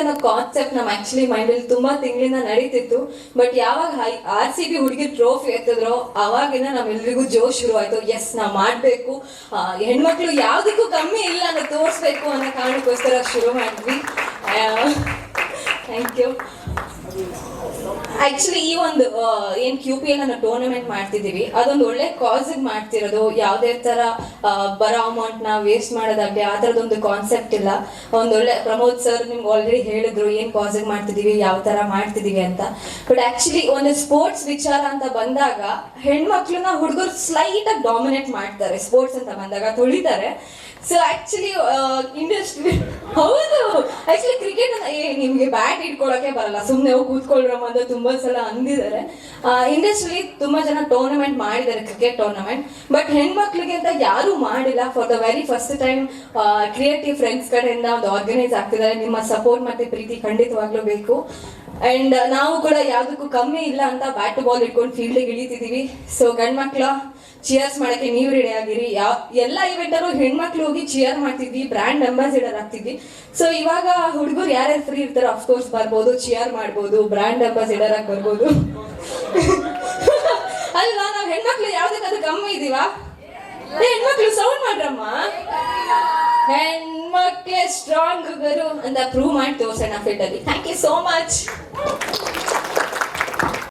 ಅನ್ನೋ ಕಾನ್ಸೆಪ್ಟ್ ನಮ್ಮ ಆಕ್ಚುಲಿ ಮೈಂಡಲ್ಲಿ ತುಂಬಾ ತಿಂಗಳಿಂದ ನಡೀತಿತ್ತು. ಬಟ್ ಯಾವಾಗ ಆರ್ ಸಿ ಬಿ ಹುಡುಗಿ ಟ್ರೋಫಿ ಎತ್ತಿದ್ರೋ ಅವಾಗಿನ ನಮ್ಮೆಲ್ರಿಗೂ ಜೋಶ್ ಶುರು ಆಯ್ತು ಎಸ್ ನಾ ಮಾಡ್ಬೇಕು. ಹೆಣ್ಮಕ್ಳು ಯಾವ್ದಕ್ಕೂ ಕಮ್ಮಿ ಇಲ್ಲ ಅನ್ನೋ ತೋರ್ಸ್ಬೇಕು ಅನ್ನೋ ಕಾರಣಕ್ಕೋಸ್ಕರ ಶುರು ಮಾಡಿದ್ವಿ ಥ್ಯಾಂಕ್ ಯು ಆಕ್ಚುಲಿ ಈ ಒಂದು ಏನ್ ಕ್ಯೂ ಪಿ ಎಲ್ ಅನ್ನೋ ಟೂರ್ನಮೆಂಟ್ ಮಾಡ್ತಿದೀವಿ ಅದೊಂದು ಒಳ್ಳೆ ಕಾಸ್ ಮಾಡ್ತಿರೋದು. ಯಾವ್ದೇ ತರ ಬರೋ ಅಮೌಂಟ್ನ ವೇಸ್ಟ್ ಮಾಡೋದಾಗ್ಲಿ ಆ ತರದೊಂದು ಕಾನ್ಸೆಪ್ಟ್ ಇಲ್ಲ. ಒಂದೊಳ್ಳೆ ಪ್ರಮೋದ್ ಸರ್ ನಿಮ್ಗೆ ಆಲ್ರೆಡಿ ಹೇಳಿದ್ರು ಏನ್ ಕಾಸ್ ಮಾಡ್ತಿದೀವಿ ಯಾವ ತರ ಮಾಡ್ತಿದೀವಿ ಅಂತ. ಬಟ್ ಆಕ್ಚುಲಿ ಒಂದು ಸ್ಪೋರ್ಟ್ಸ್ ವಿಚಾರ ಅಂತ ಬಂದಾಗ, ಹೆಣ್ಮಕ್ಳನ್ನ ಹುಡುಗರು ಸ್ಲೈಟ್ ಆಗಿ ಡಾಮಿನೇಟ್ ಮಾಡ್ತಾರೆ ಸ್ಪೋರ್ಟ್ಸ್ ಅಂತ ಬಂದಾಗ ತುಳಿತಾರೆ. ಸೊ ಆಕ್ಚುಲಿ ಇಂಡಸ್ಟ್ರಿ ಹೌದು. ಆಕ್ಚುಲಿ ಕ್ರಿಕೆಟ್ ನಿಮ್ಗೆ ಬ್ಯಾಟ್ ಇಟ್ಕೊಳಕ್ಕೆ ಬರಲ್ಲ. ಸುಮ್ಮನೆ ಹೋಗಿ ಕೂತ್ಕೊಳ್ರಮ್ಮ ಅಂತ ತುಂಬಾ ಸಲ ಅಂದಿದ್ದಾರೆ ಇಂಡಸ್ಟ್ರಿ ತುಂಬಾ ಜನ ಟೂರ್ನಮೆಂಟ್ ಮಾಡಿದ್ದಾರೆ ಕ್ರಿಕೆಟ್ ಟೂರ್ನಮೆಂಟ್ ಬಟ್ ಹೆಣ್ಮಕ್ಳಿಗೆ ಅಂತ ಯಾರು ಮಾಡಿಲ್ಲ. For the very first time creative friends ಕಡೆಯಿಂದ ಒಂದು ಆರ್ಗನೈಸ್ ಆಗ್ತಿದ್ದಾರೆ. ನಿಮ್ಮ ಸಪೋರ್ಟ್ ಮತ್ತೆ ಪ್ರೀತಿ ಖಂಡಿತವಾಗ್ಲೂ ಬೇಕು. ಅಂಡ್ ನಾವು ಕೂಡ ಯಾವ್ದಕ್ಕೂ ಕಮ್ಮಿ ಇಲ್ಲ ಅಂತ ಬ್ಯಾಟ್ ಬಾಲ್ ಇಟ್ಕೊಂಡು ಫೀಲ್ಡಿಗೆ ಇಳಿತಿದೀವಿ. ಸೊ ಗಂಡ್ಮಕ್ಳ ಚಿಯರ್ಸ್ ಮಾಡಕ್ಕೆ ನೀವು ರೆಡಿ ಆಗಿರಿ. ಯಾವ ಎಲ್ಲ ಇವೆಂಟ್ ಅಲ್ಲೂ ಹೆಣ್ಮಕ್ಳು ಹೋಗಿ ಚಿಯರ್ ಮಾಡ್ತಿದ್ವಿ ಬ್ರ್ಯಾಂಡ್ ಅಂಬಾಸಿಡರ್ ಆಗ್ತಿದ್ವಿ ಸೊ ಇವಾಗ ಹುಡುಗರು ಯಾರು ಫ್ರೀ ಇರ್ತಾರೋ ಅಫ್ಕೋರ್ಸ್ ಬರ್ಬೋದು ಚಿಯರ್ ಮಾಡ್ಬೋದು ಬ್ರ್ಯಾಂಡ್ ಅಂಬಾಸಿಡರ್ ಆಗಿ ಬರ್ಬೋದು. ಅಲ್ವಾ? ನಾವ್ ಹೆಣ್ಮಕ್ಳು ಅದು ಕಮ್ಮಿ ಇದೀವಾ? ಹೆಣ್ಮಕ್ಳು ಸೌಂಡ್ ಮಾಡ್ರಮ್ಮ. ಹೆಣ್ಮಕ್ಳೆ ಸ್ಟ್ರಾಂಗ್ ಗರು ಅಂತ ಪ್ರೂವ್ ಮಾಡಿ ತೋರ್ಸೋಣ ಫಿಟ್ ಅಲ್ಲಿ ಥ್ಯಾಂಕ್ ಯು ಸೋ ಮಚ್